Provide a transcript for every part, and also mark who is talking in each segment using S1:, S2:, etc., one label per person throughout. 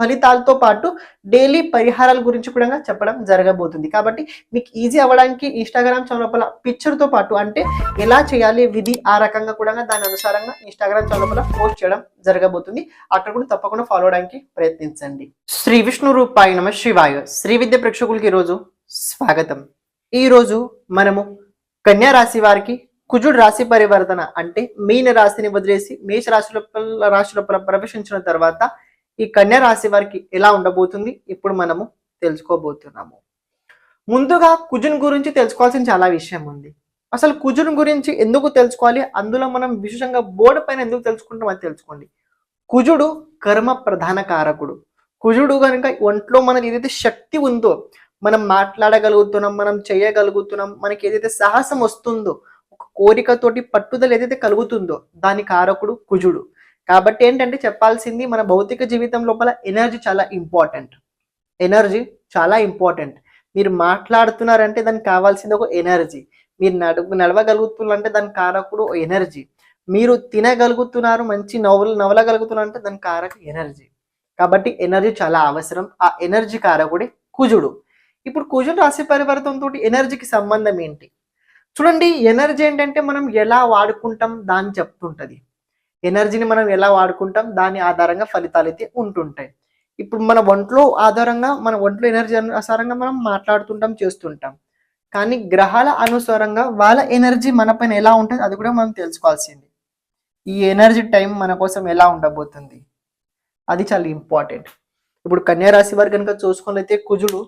S1: ఫలితాలతో పాటు డైలీ పరిహారాల గురించి కూడా చెప్పడం జరగబోతుంది. కాబట్టి మీకు ఈజీ అవ్వడానికి ఇన్స్టాగ్రామ్ చౌలపల పిక్చర్తో పాటు అంటే ఎలా చేయాలి విధి ఆ రకంగా కూడా దాని అనుసారంగా ఇన్స్టాగ్రామ్ చౌలపల పోస్ట్ చేయడం జరగబోతుంది. అక్కడ కూడా తప్పకుండా ఫాలో అవడానికి ప్రయత్నించండి. శ్రీ విష్ణు రూపాయ నమ శివాయ. శ్రీ విద్య ప్రేక్షకులకి ఈరోజు స్వాగతం. ఈ రోజు మనము కన్యా రాశి వారికి కుజుడు రాశి పరివర్తన అంటే మీన రాశిని వదిలేసి మేష రాశి లోపల రాశి లోపల ప్రవేశించిన తర్వాత ఈ కన్యా రాశి వారికి ఎలా ఉండబోతుంది? ఇప్పుడు మనము తెలుసుకోబోతున్నాము. ముందుగా కుజుని గురించి తెలుసుకోవాల్సిన చాలా విషయం ఉంది. అసలు కుజుని గురించి ఎందుకు తెలుసుకోవాలి? అందులో మనం విశేషంగా బోర్డు పైన ఎందుకు తెలుసుకుంటాం అది తెలుసుకోండి. కుజుడు కర్మ ప్రధాన కారకుడు. కుజుడు కనుక ఒంట్లో మనకి ఏదైతే శక్తి ఉందో మనం మాట్లాడగలుగుతున్నాం మనం చేయగలుగుతున్నాం మనకి ఏదైతే సాహసం వస్తుందో ఒక కోరికతోటి పట్టుదల ఏదైతే కలుగుతుందో దాని కారకుడు కుజుడు. కాబట్టి ఏంటంటే చెప్పాల్సింది మన భౌతిక జీవితం లోపల ఎనర్జీ చాలా ఇంపార్టెంట్ ఎనర్జీ చాలా ఇంపార్టెంట్ మీరు మాట్లాడుతున్నారంటే దానికి కావాల్సింది ఒక ఎనర్జీ మీరు నడు నడవగలుగుతున్నారంటే దాని కారకుడు ఎనర్జీ మీరు తినగలుగుతున్నారు మంచి నవ్వులు నవలగలుగుతున్నారు అంటే దాని కారక ఎనర్జీ కాబట్టి ఎనర్జీ చాలా అవసరం. ఆ ఎనర్జీ కారకుడే కుజుడు. ఇప్పుడు కుజుడు రాశి పరివర్తనతో ఎనర్జీకి సంబంధం ఏంటి? చూడండి ఎనర్జీ ఏంటంటే మనం ఎలా వాడుకుంటాం దాన్ని చెప్తుంటది. ఎనర్జీని మనం ఎలా వాడుకుంటాం దాని ఆధారంగా ఫలితాలు అయితే ఉంటుంటాయి. ఇప్పుడు మన ఒంట్లో ఆధారంగా మన ఒంట్లో ఎనర్జీ అనుసారంగా మనం మాట్లాడుతుంటాం చేస్తుంటాం. కానీ గ్రహాల అనుసారంగా వాళ్ళ ఎనర్జీ మన పైన ఎలా ఉంటుంది అది కూడా మనం తెలుసుకోవాల్సింది. ఈ ఎనర్జీ టైం మన కోసం ఎలా ఉండబోతుంది? అది చాలా ఇంపార్టెంట్. ఇప్పుడు కన్యారాశి వారు కనుక చూసుకున్నట్లయితే కుజుడు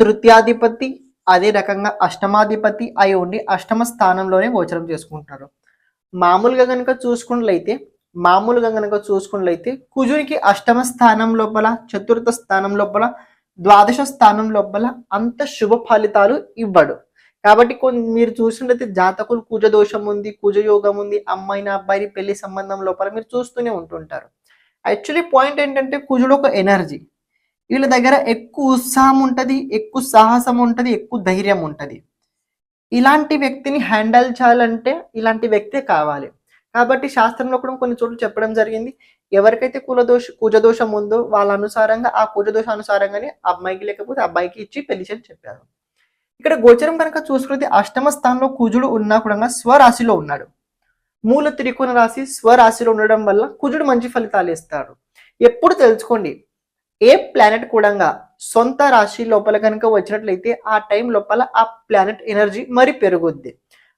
S1: తృతీయాధిపతి అదే రకంగా అష్టమాధిపతి అయి ఉండి అష్టమ స్థానంలోనే గోచరం చేసుకుంటారు మామూలుగా కనుక చూసుకున్నట్లయితే మామూలుగా కనుక చూసుకున్నట్లయితే కుజునికి అష్టమ స్థానం లోపల చతుర్థ స్థానం లోపల ద్వాదశ స్థానం లోపల అంత శుభ ఫలితాలు ఇవ్వడు. కాబట్టి కొన్ని మీరు చూసినట్లయితే జాతకులు కుజ దోషం ఉంది కుజ యోగం ఉంది అమ్మాయిని అబ్బాయిని పెళ్ళి సంబంధం లోపల మీరు చూస్తూనే ఉంటుంటారు. యాక్చువల్లీ పాయింట్ ఏంటంటే కుజుడు ఒక ఎనర్జీ. వీళ్ళ దగ్గర ఎక్కువ ఉత్సాహం ఉంటుంది ఎక్కువ సాహసం ఉంటుంది ఎక్కువ ధైర్యం ఉంటుంది. ఇలాంటి వ్యక్తిని హ్యాండిల్ చేయాలంటే ఇలాంటి వ్యక్తే కావాలి. కాబట్టి శాస్త్రంలో కూడా కొన్ని చోట్ల చెప్పడం జరిగింది. ఎవరికైతే కులదోష కుజదోషం ఉందో వాళ్ళ అనుసారంగా ఆ కుజదోష అనుసారంగానే అమ్మాయికి లేకపోతే అబ్బాయికి ఇచ్చి పెళ్ళి చేయని చెప్పారు. ఇక్కడ గోచరం కనుక చూసుకుంటే అష్టమ స్థానంలో కుజుడు ఉన్నా కూడా స్వరాశిలో ఉన్నాడు. మూల త్రికోణ రాశి స్వరాశిలో ఉండడం వల్ల కుజుడు మంచి ఫలితాలు ఇస్తాడు ఎప్పుడు తెలుసుకోండి ఏ ప్లానెట్ కూడా సొంత రాశి లోపల కనుక వచ్చినట్లయితే ఆ టైం లోపల ఆ ప్లానెట్ ఎనర్జీ మరి పెరుగుద్ది.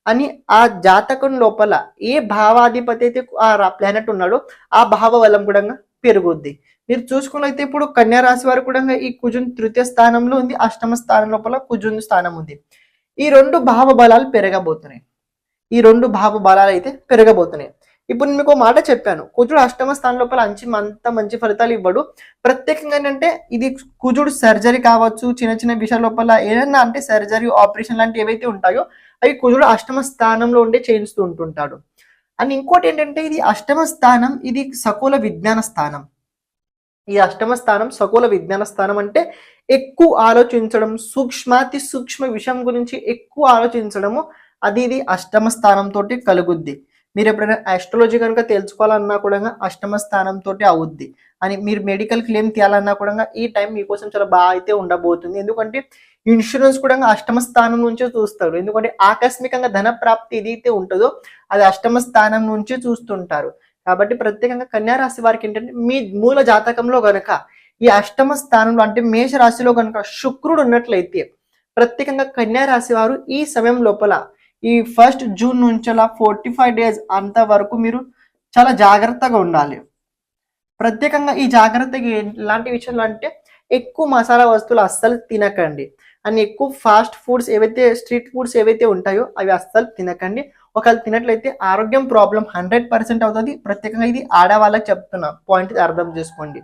S1: అని ఆ జాతకం లోపల ఏ భావాధిపతి అయితే ఆ ప్లానెట్ ఉన్నాడో ఆ భావ బలం కూడా పెరుగుద్ది. మీరు చూసుకున్నైతే ఇప్పుడు కన్యా రాశి వారు కూడా ఈ కుజున్ తృతీయ స్థానంలో ఉంది అష్టమ స్థానం లోపల కుజున్ స్థానం ఉంది. ఈ రెండు భావ బలాలు పెరగబోతున్నాయి. ఈ రెండు భావ బలాలు అయితే పెరగబోతున్నాయి. ఇప్పుడు నేను మీకు ఒక మాట చెప్పాను. కుజుడు అష్టమ స్థానం లోపల అంచి అంత మంచి ఫలితాలు ఇవ్వడు. ప్రత్యేకంగా ఏంటంటే ఇది కుజుడు సర్జరీ కావచ్చు చిన్న చిన్న విషయాల లోపల ఏదైనా అంటే సర్జరీ ఆపరేషన్ లాంటివి ఏవైతే ఉంటాయో అవి కుజుడు అష్టమ స్థానంలో ఉండే చేయిస్తూ ఉంటుంటాడు. అండ్ ఇంకోటి ఏంటంటే ఇది అష్టమ స్థానం ఇది సకుల విజ్ఞాన స్థానం. ఈ అష్టమ స్థానం సకుల విజ్ఞాన స్థానం అంటే ఎక్కువ ఆలోచించడం సూక్ష్మాతి సూక్ష్మ విషయం గురించి ఎక్కువ ఆలోచించడము అది ఇది అష్టమ స్థానంతో కలుగుద్ది. మీరు ఎప్పుడైనా ఆస్ట్రాలజీ కనుక తెలుసుకోవాలన్నా కూడా అష్టమ స్థానంతో అవుద్ది. అని మీరు మెడికల్ క్లెయిమ్ తీయాలన్నా కూడా ఈ టైం మీకోసం చాలా బాగా అయితే ఉండబోతుంది. ఎందుకంటే ఇన్సూరెన్స్ కూడా అష్టమ స్థానం నుంచే చూస్తారు. ఎందుకంటే ఆకస్మికంగా ధన ప్రాప్తి ఏదైతే ఉంటుందో అది అష్టమ స్థానం నుంచే చూస్తుంటారు. కాబట్టి ప్రత్యేకంగా కన్యా రాశి వారికి ఏంటంటే మీ మూల జాతకంలో గనక ఈ అష్టమ స్థానంలో అంటే మేష రాశిలో గనక శుక్రుడు ఉన్నట్లయితే ప్రత్యేకంగా కన్యా రాశి వారు ఈ సమయం లోపల ఈ ఫస్ట్ జూన్ నుంచి అలా ఫోర్టీ ఫైవ్ డేస్ అంత వరకు మీరు చాలా జాగ్రత్తగా ఉండాలి. ప్రత్యేకంగా ఈ జాగ్రత్తగా ఎలాంటి విషయాలు అంటే ఎక్కువ మసాలా వస్తువులు అస్సలు తినకండి. అండ్ ఎక్కువ ఫాస్ట్ ఫుడ్స్ ఏవైతే స్ట్రీట్ ఫుడ్స్ ఏవైతే ఉంటాయో అవి అస్సలు తినకండి. ఒకవేళ తినట్లయితే ఆరోగ్యం ప్రాబ్లం హండ్రెడ్ పర్సెంట్ అవుతుంది. ప్రత్యేకంగా ఇది ఆడవాళ్ళకి చెప్తున్నా. పాయింట్ అర్థం చేసుకోండి.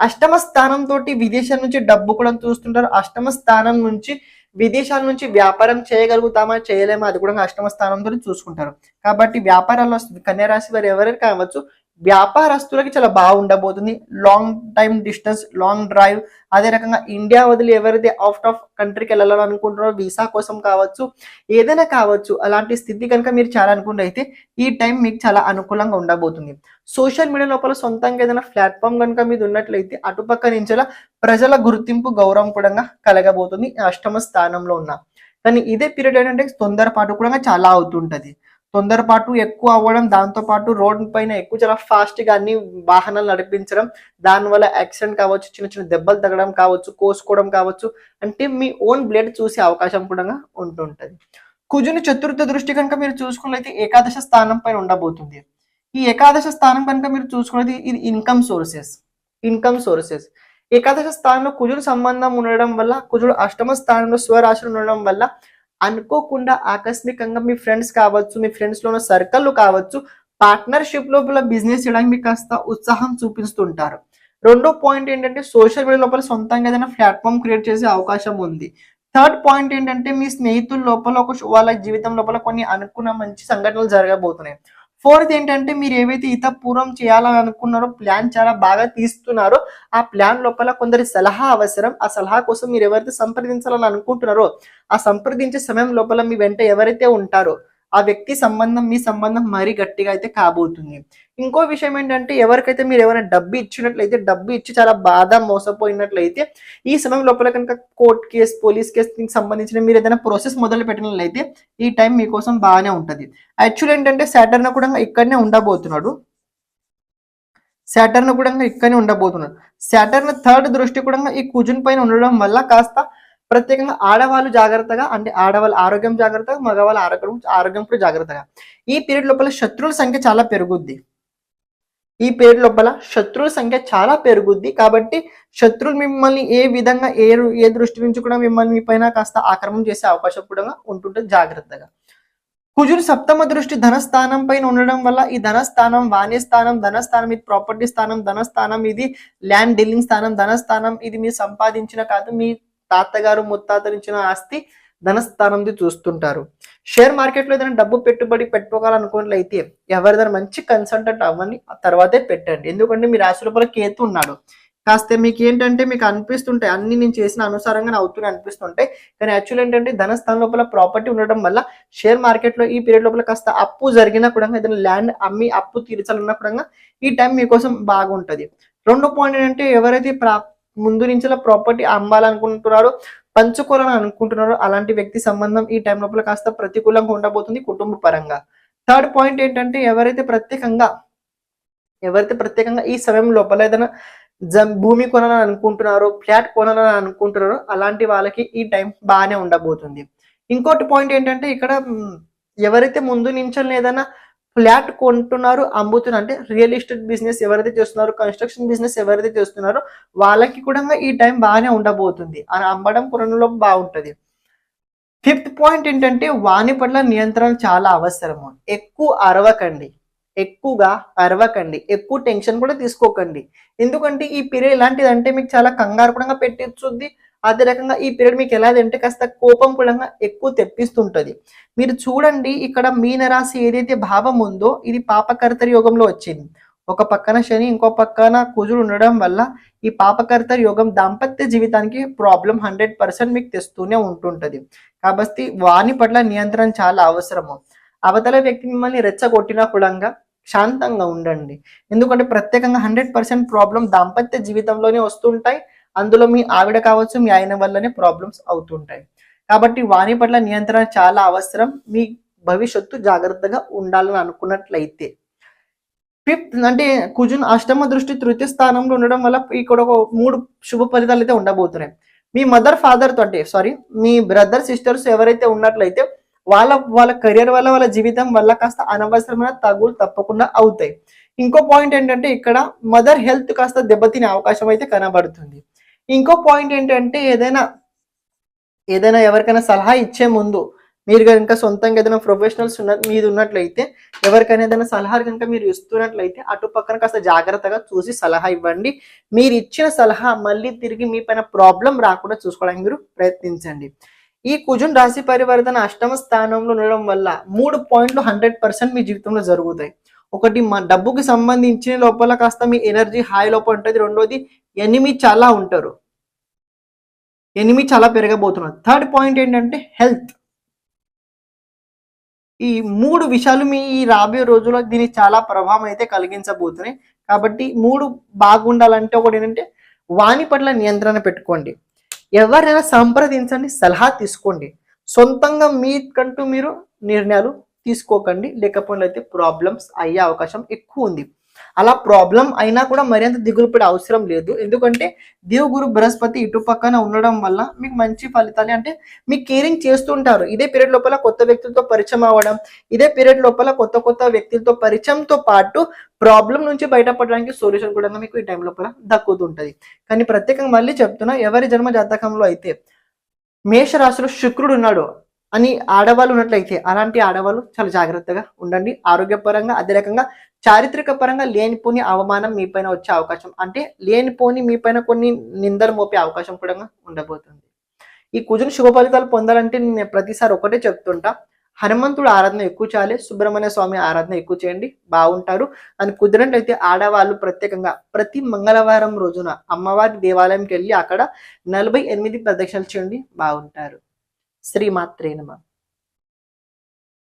S1: అష్టమ స్థానంతో విదేశాల నుంచి డబ్బు కూడా చూస్తుంటారు. అష్టమ స్థానం నుంచి విదేశాల నుంచి వ్యాపారం చేయగలుగుతామా చేయలేమా అది కూడా అష్టమ స్థానంతో చూసుకుంటారు. కాబట్టి వ్యాపారాల్లో కన్యా రాశి వారు ఎవరైనా కావచ్చు వ్యాపారస్తులకి చాలా బాగుండబోతుంది. Long time distance long drive అదే రకంగా ఇండియా వదిలి ఎవరైతే అవుట్ ఆఫ్ కంట్రీకి వెళ్ళాలని అనుకుంటున్నారో వీసా కోసం కావచ్చు ఏదైనా కావచ్చు అలాంటి స్థితి కనుక మీరు చాలా అనుకుంటే అయితే ఈ టైం మీకు చాలా అనుకూలంగా ఉండబోతుంది. సోషల్ మీడియా లోపల సొంతంగా ఏదైనా ప్లాట్ఫామ్ కనుక మీద ఉన్నట్లయితే అటుపక్క నుంచి ప్రజల గుర్తింపు గౌరవం కూడా కలగబోతుంది. అష్టమ స్థానంలో ఉన్న. కానీ ఇదే పీరియడ్ ఏంటంటే తొందరపాటు కూడా చాలా అవుతుంటది. తొందరపాటు ఎక్కువ అవ్వడం దాంతో పాటు రోడ్ పైన ఎక్కువ చాలా ఫాస్ట్గా అన్ని వాహనాలు నడిపించడం దానివల్ల యాక్సిడెంట్ కావచ్చు చిన్న చిన్న దెబ్బలు తగ్గడం కావచ్చు కోసుకోవడం కావచ్చు అంటే మీ ఓన్ బ్లడ్ చూసే అవకాశం కూడా ఉంటుంటది. కుజుని చతుర్థ దృష్టి కనుక మీరు చూసుకున్నట్లయితే ఏకాదశ స్థానం పైన ఉండబోతుంది. ఈ ఏకాదశ స్థానం కనుక మీరు చూసుకున్నది ఇది ఇన్కమ్ సోర్సెస్ ఇన్కమ్ సోర్సెస్ ఏకాదశ స్థానంలో కుజుడు సంబంధం ఉండడం వల్ల కుజుడు అష్టమ స్థానంలో స్వరాశులు ఉండడం వల్ల అనుకోకుండా ఆకస్మికంగా మీ ఫ్రెండ్స్ కావచ్చు మీ ఫ్రెండ్స్లో ఉన్న సర్కిల్ కావచ్చు పార్ట్నర్షిప్ లోపల బిజినెస్ చేయడానికి మీకు కాస్త ఉత్సాహం చూపిస్తుంటారు. రెండో పాయింట్ ఏంటంటే సోషల్ మీడియా లోపల సొంతంగా ఏదైనా ప్లాట్ఫామ్ క్రియేట్ చేసే అవకాశం ఉంది. థర్డ్ పాయింట్ ఏంటంటే మీ స్నేహితుల లోపల ఒక వాళ్ళ జీవితం లోపల కొన్ని అనుకున్న మంచి సంఘటనలు జరగబోతున్నాయి. ఫోర్త్ ఏంటంటే మీరు ఏవైతే ఇత పూర్వం చేయాలనుకున్నారో ప్లాన్ చాలా బాగా తీస్తున్నారో. ఆ ప్లాన్ లోపల కొందరి సలహా అవసరం. ఆ సలహా కోసం మీరు ఎవరైతే సంప్రదించాలని అనుకుంటున్నారో ఆ సంప్రదించే సమయం లోపల మీ వెంట ఎవరైతే ఉంటారో ఆ వ్యక్తి సంబంధం మీ సంబంధం మరీ గట్టిగా అయితే కాబోతుంది. ఇంకో విషయం ఏంటంటే ఎవరికైతే మీరు ఎవరైనా డబ్బు ఇచ్చినట్లయితే డబ్బు ఇచ్చి చాలా బాధ మోసపోయినట్లయితే ఈ సమయం లోపల కనుక కోర్ట్ కేసు పోలీస్ కేసు సంబంధించిన మీరు ఏదైనా ప్రాసెస్ మొదలు పెట్టినట్లయితే ఈ టైం మీకోసం బాగానే ఉంటుంది. యాక్చువల్ ఏంటంటే సాటర్న్ కూడా ఇక్కడనే ఉండబోతున్నాడు. సాటర్న్ కూడా ఇక్కడనే ఉండబోతున్నాడు. సాటర్న్ థర్డ్ దృష్టి కూడా ఈ కుజున్ పైన ఉండడం వల్ల కాస్త ప్రత్యేకంగా ఆడవాళ్ళు జాగ్రత్తగా అంటే ఆడవాళ్ళ ఆరోగ్యం జాగ్రత్తగా మగవాళ్ళ ఆరోగ్యం ఆరోగ్యం కూడా జాగ్రత్తగా. ఈ పీరియడ్ లోపల శత్రువుల సంఖ్య చాలా పెరుగుద్ది. ఈ పేరు లోపల శత్రువుల సంఖ్య చాలా పెరుగుద్ది. కాబట్టి శత్రువులు మిమ్మల్ని ఏ విధంగా ఏ ఏ దృష్టి నుంచి కూడా మిమ్మల్ని మీ పైన కాస్త ఆక్రమణ చేసే అవకాశం కూడా ఉంటుంటే జాగ్రత్తగా. కుజుడు సప్తమ దృష్టి ధనస్థానం పైన ఉండడం వల్ల ఈ ధనస్థానం వాణ్య స్థానం ధనస్థానం ఇది ప్రాపర్టీ స్థానం ధనస్థానం ఇది ల్యాండ్ డీలింగ్ స్థానం ధనస్థానం ఇది మీరు సంపాదించిన కాదు మీ తాతగారు ముత్తాతలు ఇచ్చిన ఆస్తి ధనస్థానంది చూస్తుంటారు. షేర్ మార్కెట్లో ఏదైనా డబ్బు పెట్టుబడి పెట్టుకోవాలనుకున్నట్లయితే ఎవరిదైనా మంచి కన్సల్టెంట్ అవ్వండి ఆ తర్వాతే పెట్టండి. ఎందుకంటే మీ రాశి లోపల కేతు ఉన్నాడు. కాస్త మీకు ఏంటంటే మీకు అనిపిస్తుంటాయి. అన్ని నేను చేసిన అనుసారంగా అవుతున్నాయి అనిపిస్తుంటాయి. కానీ యాక్చువల్ ఏంటంటే ధనస్థానం లోపల ప్రాపర్టీ ఉండడం వల్ల షేర్ మార్కెట్లో ఈ పీరియడ్ లోపల కాస్త అప్పు జరిగినా కూడా ఏదైనా ల్యాండ్ అమ్మి అప్పు తీర్చాలన్నా కూడా ఈ టైం మీకోసం బాగుంటది. రెండో పాయింట్ ఏంటంటే ఎవరైతే ప్రా ముందు నుంచి ప్రాపర్టీ అమ్మాలనుకుంటున్నారో పంచుకోవాలని అనుకుంటున్నారు అలాంటి వ్యక్తి సంబంధం ఈ టైం లోపల కాస్త ప్రతికూలంగా ఉండబోతుంది కుటుంబ పరంగా. థర్డ్ పాయింట్ ఏంటంటే ఎవరైతే ప్రత్యేకంగా ఎవరైతే ప్రత్యేకంగా ఈ సమయం లోపల ఏదైనా భూమి కొనాలని అనుకుంటున్నారో ఫ్లాట్ కొనాలని అనుకుంటున్నారో అలాంటి వాళ్ళకి ఈ టైం బాగానే ఉండబోతుంది. ఇంకోటి పాయింట్ ఏంటంటే ఇక్కడ ఎవరైతే ముందు నుంచి ఏదైనా ఫ్లాట్ కొంటున్నారు అమ్ముతున్నారు అంటే రియల్ ఎస్టేట్ బిజినెస్ ఎవరైతే చేస్తున్నారో కన్స్ట్రక్షన్ బిజినెస్ ఎవరైతే చేస్తున్నారో వాళ్ళకి కూడా ఈ టైం బాగానే ఉండబోతుంది. అని అమ్మడం కొనడంలో బాగుంటుంది. ఫిఫ్త్ పాయింట్ ఏంటంటే వాణి పట్ల నియంత్రణ చాలా అవసరము. ఎక్కువ అరవకండి. ఎక్కువగా అరవకండి. ఎక్కువ టెన్షన్ కూడా తీసుకోకండి. ఎందుకంటే ఈ పీరియడ్ ఎలాంటిదంటే మీకు చాలా కంగారు కూడా పెట్టించుద్ది. అదే రకంగా ఈ పీరియడ్ మీకు ఎలా అంటే కాస్త కోపం కూడా ఎక్కువ తెప్పిస్తుంటది. మీరు చూడండి ఇక్కడ మీనరాశి ఏదైతే భావం ఉందో ఇది పాపకర్తరి యోగంలో వచ్చింది. ఒక పక్కన శని ఇంకో పక్కన కుజుడు ఉండడం వల్ల ఈ పాపకర్త యోగం దాంపత్య జీవితానికి ప్రాబ్లం హండ్రెడ్ పర్సెంట్ మీకు తెస్తూనే ఉంటుంటది. కాబట్టి వాని పట్ల నియంత్రణ చాలా అవసరము. అవతల వ్యక్తి మిమ్మల్ని రెచ్చగొట్టినా కూడా శాంతంగా ఉండండి. ఎందుకంటే ప్రత్యేకంగా హండ్రెడ్ పర్సెంట్ ప్రాబ్లం దాంపత్య జీవితంలోనే వస్తుంటాయి. అందులో మీ ఆవిడ కావచ్చు మీ ఆయన వల్లనే ప్రాబ్లమ్స్ అవుతుంటాయి. కాబట్టి వాణి పట్ల నియంత్రణ చాలా అవసరం. మీ భవిష్యత్తు జాగ్రత్తగా ఉండాలని అనుకున్నట్లయితే. ఫిఫ్త్ అంటే కుజున్ అష్టమ దృష్టి తృతీయ స్థానంలో ఉండడం వల్ల ఇక్కడ ఒక మూడు శుభ ఫలితాలు అయితే ఉండబోతున్నాయి. మీ మదర్ ఫాదర్తో అంటే సారీ మీ బ్రదర్ సిస్టర్స్ ఎవరైతే ఉన్నట్లయితే వాళ్ళ వాళ్ళ కెరియర్ వల్ల వాళ్ళ జీవితం వల్ల కాస్త అనవసరమైన తగులు తప్పకుండా అవుతాయి. ఇంకో పాయింట్ ఏంటంటే ఇక్కడ మదర్ హెల్త్ కాస్త దెబ్బతినే అవకాశం అయితే కనబడుతుంది. ఇంకో పాయింట్ ఏంటంటే ఏదైనా ఏదైనా ఎవరికైనా సలహా ఇచ్చే ముందు మీరు కనుక సొంతంగా ఏదైనా ప్రొఫెషనల్స్ ఉన్న మీద ఉన్నట్లయితే ఎవరికైనా ఏదైనా సలహా కనుక మీరు ఇస్తున్నట్లయితే అటు పక్కన కాస్త జాగ్రత్తగా చూసి సలహా ఇవ్వండి. మీరు ఇచ్చిన సలహా మళ్ళీ తిరిగి మీ పైన ప్రాబ్లం రాకుండా చూసుకోవడానికి మీరు ప్రయత్నించండి. ఈ కుజున్ రాశి పరివర్తన అష్టమ స్థానంలో ఉండడం వల్ల మూడు పాయింట్లు హండ్రెడ్ పర్సెంట్ మీ జీవితంలో జరుగుతాయి. ఒకటి మా డబ్బుకి సంబంధించిన లోపల కాస్త మీ ఎనర్జీ హాయి లోపల ఉంటుంది. రెండోది ఎనిమి చాలా ఉంటారు. ఎనిమి చాలా పెరగబోతున్నారు. థర్డ్ పాయింట్ ఏంటంటే హెల్త్. ఈ మూడు విషయాలు మీ ఈ రాబోయే రోజుల్లో దీనికి చాలా ప్రభావం అయితే కలిగించబోతున్నాయి. కాబట్టి మూడు బాగుండాలంటే ఒకటి ఏంటంటే వాణి పట్ల నియంత్రణ పెట్టుకోండి. ఎవరైనా సంప్రదించండి సలహా తీసుకోండి. సొంతంగా మీకంటూ మీరు నిర్ణయాలు తీసుకోకండి. లేకపోతే అయితే ప్రాబ్లమ్స్ అయ్యే అవకాశం ఎక్కువ ఉంది. అలా ప్రాబ్లం అయినా కూడా మరింత దిగులు పడే అవసరం లేదు. ఎందుకంటే దేవగురు బృహస్పతి ఇటు పక్కన ఉండడం వల్ల మీకు మంచి ఫలితాలు అంటే మీకు కేరింగ్ చేస్తుంటారు. ఇదే పీరియడ్ లోపల కొత్త వ్యక్తులతో పరిచయం అవ్వడం ఇదే పీరియడ్ లోపల కొత్త కొత్త వ్యక్తులతో పరిచయంతో పాటు ప్రాబ్లం నుంచి బయటపడడానికి సొల్యూషన్ కూడా మీకు ఈ టైం లోపల దక్కుతుంటది. కానీ ప్రత్యేకంగా మళ్ళీ చెప్తున్నా ఎవరి జన్మ జాతకంలో అయితే మేషరాశిలో శుక్రుడు ఉన్నాడు అని ఆడవాళ్ళు ఉన్నట్లయితే అలాంటి ఆడవాళ్ళు చాలా జాగ్రత్తగా ఉండండి. ఆరోగ్యపరంగా అదే రకంగా చారిత్రక పరంగా లేనిపోని అవమానం మీ పైన వచ్చే అవకాశం. అంటే లేనిపోని మీ పైన కొన్ని నిందలు మోపే అవకాశం కూడా ఉండబోతుంది. ఈ కుజుని శుభ ఫలితాలు పొందాలంటే నేను ప్రతిసారి ఒకటే చెప్తుంటా. హనుమంతుడు ఆరాధన ఎక్కువ చేయాలి సుబ్రహ్మణ్య స్వామి ఆరాధన ఎక్కువ చేయండి బాగుంటారు. అని కుదిరినట్లయితే ఆడవాళ్ళు ప్రత్యేకంగా ప్రతి మంగళవారం రోజున అమ్మవారి దేవాలయంకి వెళ్ళి అక్కడ నలభై ఎనిమిది ప్రదక్షిణలు చేయండి బాగుంటారు. శ్రీమాత్రే నమ.